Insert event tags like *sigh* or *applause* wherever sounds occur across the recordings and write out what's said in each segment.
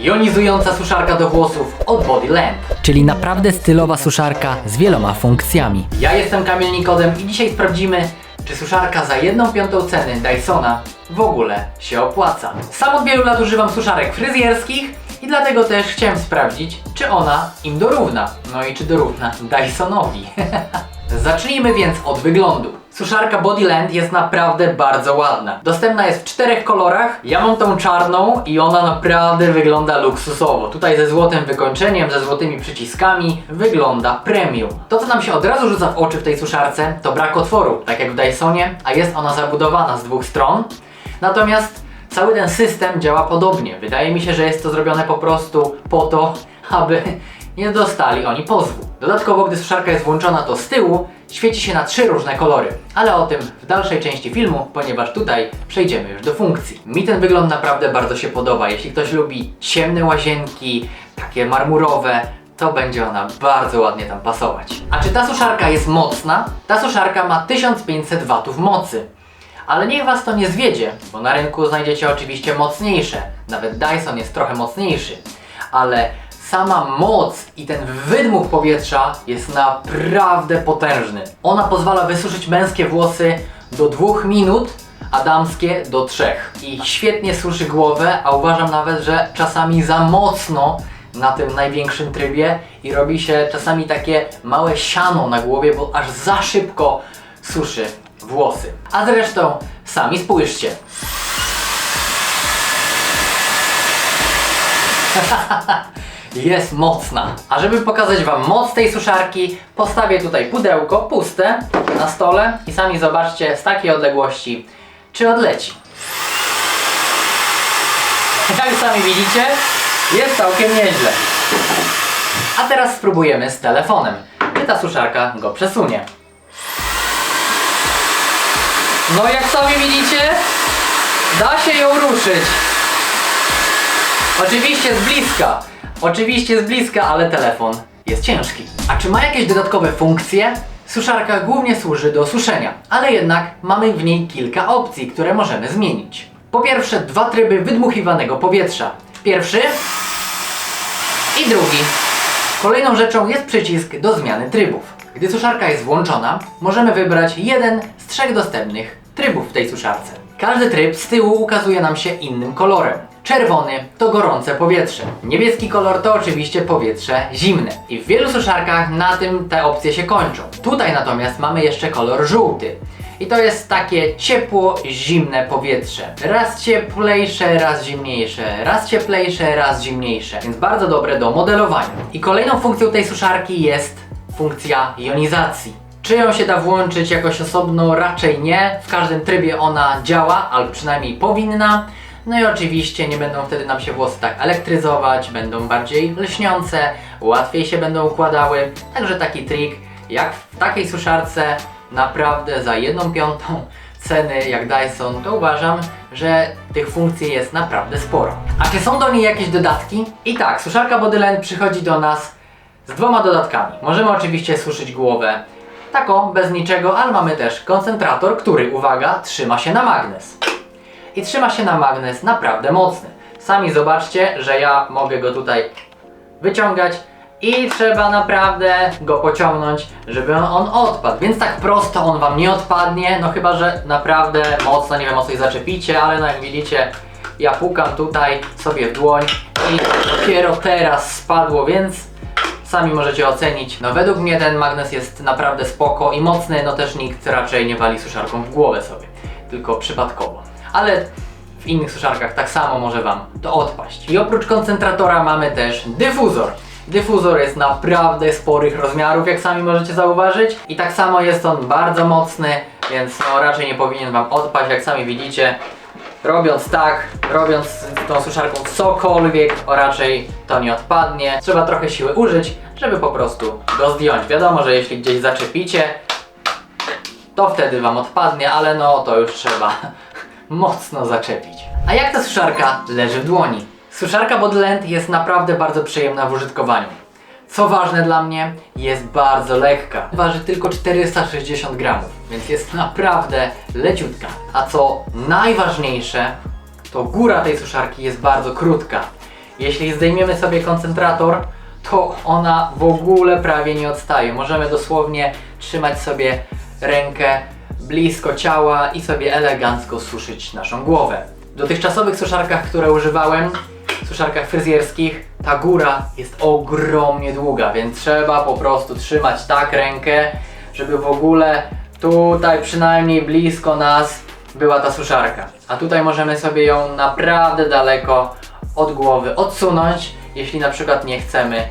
Jonizująca suszarka do włosów od Bodyland. Czyli naprawdę stylowa suszarka z wieloma funkcjami. Ja jestem Kamil Nikodem i dzisiaj sprawdzimy, czy suszarka za jedną piątą ceny Dysona w ogóle się opłaca. Sam od wielu lat używam suszarek fryzjerskich i dlatego też chciałem sprawdzić, czy ona im dorówna. No i czy dorówna Dysonowi. *laughs* Zacznijmy więc od wyglądu. Suszarka Bodyland jest naprawdę bardzo ładna. Dostępna jest w czterech kolorach. Ja mam tą czarną i ona naprawdę wygląda luksusowo. Tutaj ze złotym wykończeniem, ze złotymi przyciskami wygląda premium. To co nam się od razu rzuca w oczy w tej suszarce to brak otworu, tak jak w Dysonie, a jest ona zabudowana z dwóch stron. Natomiast cały ten system działa podobnie. Wydaje mi się, że jest to zrobione po prostu po to, *laughs* aby nie dostali oni pozwu. Dodatkowo, gdy suszarka jest włączona, to z tyłu świeci się na trzy różne kolory. Ale o tym w dalszej części filmu, ponieważ tutaj przejdziemy już do funkcji. Mi ten wygląd naprawdę bardzo się podoba. Jeśli ktoś lubi ciemne łazienki, takie marmurowe, to będzie ona bardzo ładnie tam pasować. A czy ta suszarka jest mocna? Ta suszarka ma 1500 W mocy. Ale niech Was to nie zwiedzie, bo na rynku znajdziecie oczywiście mocniejsze. Nawet Dyson jest trochę mocniejszy. Ale sama moc i ten wydmuch powietrza jest naprawdę potężny. Ona pozwala wysuszyć męskie włosy do 2 minut, a damskie do 3. I świetnie suszy głowę, a uważam nawet, że czasami za mocno na tym największym trybie i robi się czasami takie małe siano na głowie, bo aż za szybko suszy włosy. A zresztą sami spójrzcie. *laughs* Jest mocna. A żeby pokazać Wam moc tej suszarki, postawię tutaj pudełko puste na stole i sami zobaczcie z takiej odległości, czy odleci. *laughs* Jak sami widzicie, jest całkiem nieźle. A teraz spróbujemy z telefonem, czy ta suszarka go przesunie. No jak sami widzicie, da się ją ruszyć. Oczywiście z bliska. Oczywiście z bliska, ale telefon jest ciężki. A czy ma jakieś dodatkowe funkcje? Suszarka głównie służy do suszenia, ale jednak mamy w niej kilka opcji, które możemy zmienić. Po pierwsze, dwa tryby wydmuchiwanego powietrza. Pierwszy i drugi. Kolejną rzeczą jest przycisk do zmiany trybów. Gdy suszarka jest włączona, możemy wybrać jeden z trzech dostępnych trybów w tej suszarce. Każdy tryb z tyłu ukazuje nam się innym kolorem. Czerwony to gorące powietrze. Niebieski kolor to oczywiście powietrze zimne. I w wielu suszarkach na tym te opcje się kończą. Tutaj natomiast mamy jeszcze kolor żółty. I to jest takie ciepło, zimne powietrze. Raz cieplejsze, raz zimniejsze, raz cieplejsze, raz zimniejsze. Więc bardzo dobre do modelowania. I kolejną funkcją tej suszarki jest funkcja jonizacji. Czy ją się da włączyć jakoś osobno? Raczej nie. W każdym trybie ona działa, albo przynajmniej powinna. No i oczywiście nie będą wtedy nam się włosy tak elektryzować, będą bardziej lśniące, łatwiej się będą układały. Także taki trik, jak w takiej suszarce naprawdę za jedną piątą ceny jak Dyson, to uważam, że tych funkcji jest naprawdę sporo. A czy są do niej jakieś dodatki? I tak, suszarka Bodyland przychodzi do nas z dwoma dodatkami. Możemy oczywiście suszyć głowę taką, bez niczego, ale mamy też koncentrator, który, uwaga, trzyma się na magnes i trzyma się na magnes naprawdę mocny. Sami zobaczcie, że ja mogę go tutaj wyciągać i trzeba naprawdę go pociągnąć, żeby on, odpadł. Więc tak prosto on Wam nie odpadnie, no chyba, że naprawdę mocno, nie wiem o coś zaczepicie, ale no jak widzicie, ja pukam tutaj sobie w dłoń i dopiero teraz spadło, więc sami możecie ocenić. No według mnie ten magnes jest naprawdę spoko i mocny, no też nikt raczej nie wali suszarką w głowę sobie, tylko przypadkowo. Ale w innych suszarkach tak samo może Wam to odpaść. I oprócz koncentratora mamy też dyfuzor. Dyfuzor jest naprawdę sporych rozmiarów, jak sami możecie zauważyć. I tak samo jest on bardzo mocny, więc no raczej nie powinien Wam odpaść, jak sami widzicie. Robiąc tak, robiąc tą suszarką cokolwiek, o raczej to nie odpadnie. Trzeba trochę siły użyć, żeby po prostu go zdjąć. Wiadomo, że jeśli gdzieś zaczepicie, to wtedy Wam odpadnie, ale no to już trzeba mocno zaczepić. A jak ta suszarka leży w dłoni? Suszarka Bodyland jest naprawdę bardzo przyjemna w użytkowaniu. Co ważne dla mnie, jest bardzo lekka. Waży tylko 460 gramów, więc jest naprawdę leciutka. A co najważniejsze, to góra tej suszarki jest bardzo krótka. Jeśli zdejmiemy sobie koncentrator, to ona w ogóle prawie nie odstaje. Możemy dosłownie trzymać sobie rękę blisko ciała i sobie elegancko suszyć naszą głowę. W dotychczasowych suszarkach, które używałem, suszarkach fryzjerskich, ta góra jest ogromnie długa, więc trzeba po prostu trzymać tak rękę, żeby w ogóle tutaj przynajmniej blisko nas była ta suszarka. A tutaj możemy sobie ją naprawdę daleko od głowy odsunąć, jeśli na przykład nie chcemy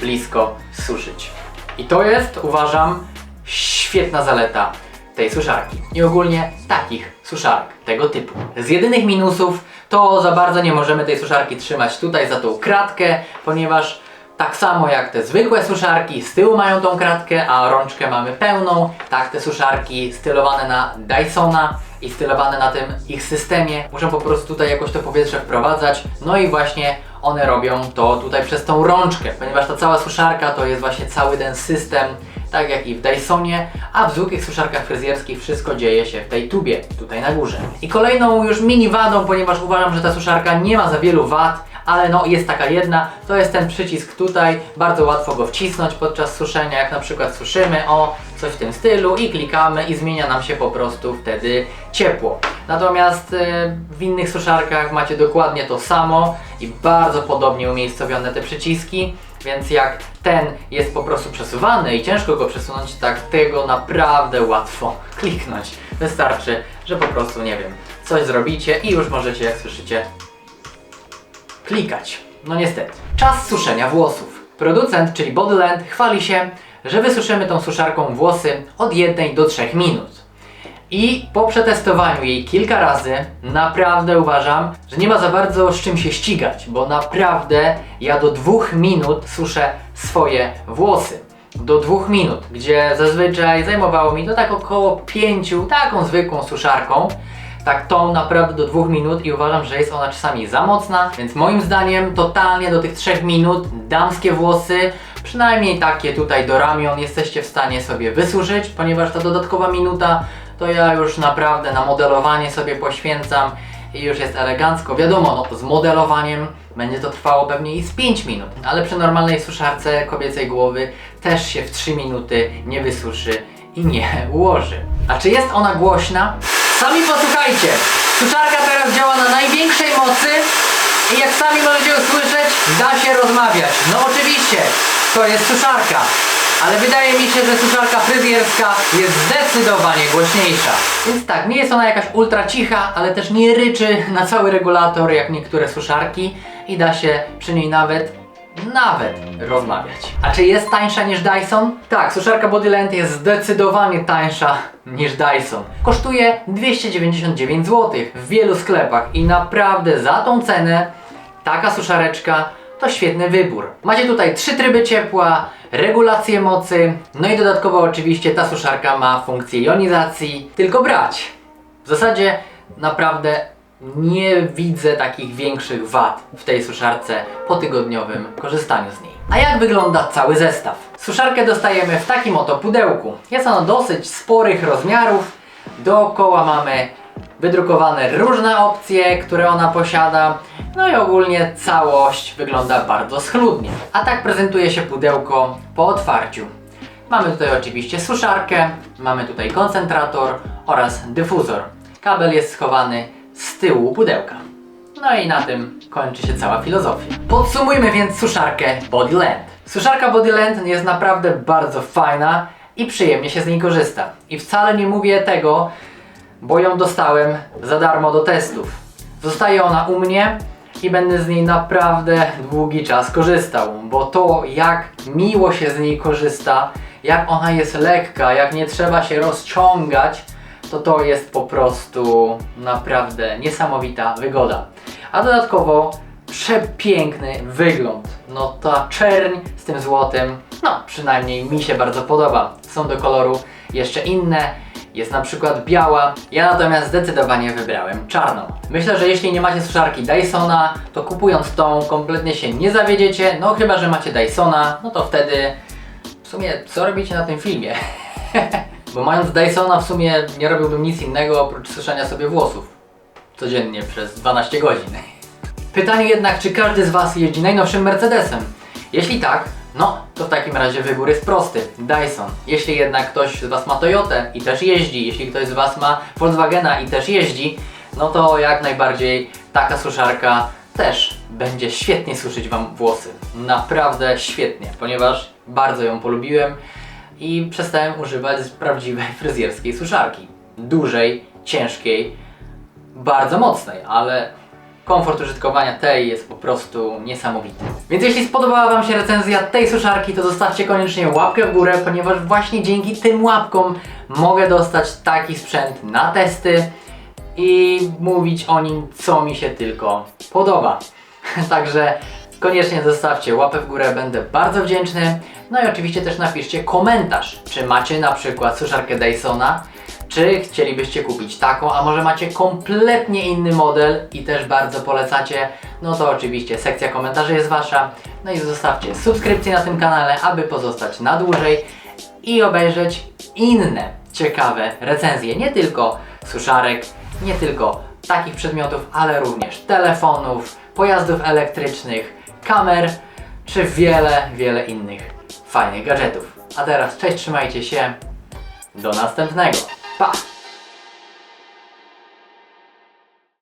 blisko suszyć. I to jest, uważam, świetna zaleta tej suszarki. I ogólnie takich suszarek tego typu. Z jedynych minusów to za bardzo nie możemy tej suszarki trzymać tutaj za tą kratkę, ponieważ tak samo jak te zwykłe suszarki z tyłu mają tą kratkę, a rączkę mamy pełną, tak te suszarki stylowane na Dysona i stylowane na tym ich systemie muszą po prostu tutaj jakoś to powietrze wprowadzać, no i właśnie one robią to tutaj przez tą rączkę, ponieważ ta cała suszarka to jest właśnie cały ten system tak jak i w Dysonie, a w zwykłych suszarkach fryzjerskich wszystko dzieje się w tej tubie, tutaj na górze. I kolejną już mini wadą, ponieważ uważam, że ta suszarka nie ma za wielu wad, ale no jest taka jedna, to jest ten przycisk tutaj, bardzo łatwo go wcisnąć podczas suszenia, jak na przykład suszymy, o coś w tym stylu i klikamy i zmienia nam się po prostu wtedy ciepło. Natomiast e, w innych suszarkach macie dokładnie to samo i bardzo podobnie umiejscowione te przyciski, więc jak ten jest po prostu przesuwany i ciężko go przesunąć, tak tego naprawdę łatwo kliknąć. Wystarczy, że po prostu, nie wiem, coś zrobicie i już możecie, jak słyszycie, klikać. No niestety. Czas suszenia włosów. Producent, czyli Bodyland, chwali się, że wysuszymy tą suszarką włosy od 1 do 3 minut. I po przetestowaniu jej kilka razy, naprawdę uważam, że nie ma za bardzo z czym się ścigać, bo naprawdę ja do dwóch minut suszę swoje włosy. Do dwóch minut, gdzie zazwyczaj zajmowało mi to tak około pięciu, taką zwykłą suszarką. Tak tą naprawdę do dwóch minut i uważam, że jest ona czasami za mocna, więc moim zdaniem totalnie do tych trzech minut damskie włosy, przynajmniej takie tutaj do ramion jesteście w stanie sobie wysuszyć, ponieważ ta dodatkowa minuta to ja już naprawdę na modelowanie sobie poświęcam i już jest elegancko. Wiadomo, no z modelowaniem będzie to trwało pewnie i z 5 minut, ale przy normalnej suszarce kobiecej głowy też się w 3 minuty nie wysuszy i nie *laughs* ułoży. A czy jest ona głośna? Sami posłuchajcie! Suszarka teraz działa na największej mocy i jak sami możecie usłyszeć, da się rozmawiać. No oczywiście, to jest suszarka. Ale wydaje mi się, że suszarka fryzjerska jest zdecydowanie głośniejsza. Więc tak, nie jest ona jakaś ultra cicha, ale też nie ryczy na cały regulator jak niektóre suszarki i da się przy niej nawet nawet rozmawiać. A czy jest tańsza niż Dyson? Tak, suszarka Bodyland jest zdecydowanie tańsza niż Dyson. Kosztuje 299 zł w wielu sklepach i naprawdę za tą cenę taka suszareczka to świetny wybór. Macie tutaj trzy tryby ciepła, regulację mocy, no i dodatkowo oczywiście ta suszarka ma funkcję jonizacji. Tylko brać. W zasadzie naprawdę nie widzę takich większych wad w tej suszarce po tygodniowym korzystaniu z niej. A jak wygląda cały zestaw? Suszarkę dostajemy w takim oto pudełku. Jest ono dosyć sporych rozmiarów. Dookoła mamy wydrukowane różne opcje, które ona posiada. No i ogólnie całość wygląda bardzo schludnie. A tak prezentuje się pudełko po otwarciu. Mamy tutaj oczywiście suszarkę, mamy tutaj koncentrator oraz dyfuzor. Kabel jest schowany z tyłu pudełka. No i na tym kończy się cała filozofia. Podsumujmy więc suszarkę Bodyland. Suszarka Bodyland jest naprawdę bardzo fajna i przyjemnie się z niej korzysta. I wcale nie mówię tego, bo ją dostałem za darmo do testów. Zostaje ona u mnie i będę z niej naprawdę długi czas korzystał, bo to jak miło się z niej korzysta, jak ona jest lekka, jak nie trzeba się rozciągać, to to jest po prostu naprawdę niesamowita wygoda. A dodatkowo przepiękny wygląd. No ta czerń z tym złotym, no przynajmniej mi się bardzo podoba. Są do koloru jeszcze inne, jest na przykład biała. Ja natomiast zdecydowanie wybrałem czarną. Myślę, że jeśli nie macie suszarki Dysona, to kupując tą kompletnie się nie zawiedziecie. No chyba, że macie Dysona, no to wtedy w sumie co robicie na tym filmie? *laughs* Bo mając Dysona w sumie nie robiłbym nic innego oprócz suszenia sobie włosów. Codziennie przez 12 godzin. *laughs* Pytanie jednak, czy każdy z Was jeździ najnowszym Mercedesem? Jeśli tak, no to w takim razie wybór jest prosty. Dyson. Jeśli jednak ktoś z Was ma Toyotę i też jeździ, jeśli ktoś z Was ma Volkswagena i też jeździ, no to jak najbardziej taka suszarka też będzie świetnie suszyć Wam włosy. Naprawdę świetnie, ponieważ bardzo ją polubiłem i przestałem używać prawdziwej fryzjerskiej suszarki. Dużej, ciężkiej, bardzo mocnej, ale komfort użytkowania tej jest po prostu niesamowity. Więc jeśli spodobała Wam się recenzja tej suszarki, to zostawcie koniecznie łapkę w górę, ponieważ właśnie dzięki tym łapkom mogę dostać taki sprzęt na testy i mówić o nim, co mi się tylko podoba. *laughs* Także koniecznie zostawcie łapę w górę, będę bardzo wdzięczny. No i oczywiście też napiszcie komentarz, czy macie na przykład suszarkę Dysona, czy chcielibyście kupić taką, a może macie kompletnie inny model i też bardzo polecacie, no to oczywiście sekcja komentarzy jest Wasza. No i zostawcie subskrypcję na tym kanale, aby pozostać na dłużej i obejrzeć inne ciekawe recenzje, nie tylko suszarek, nie tylko takich przedmiotów, ale również telefonów, pojazdów elektrycznych, kamer, czy wiele, wiele innych fajnych gadżetów. A teraz cześć, trzymajcie się, do następnego, Bye.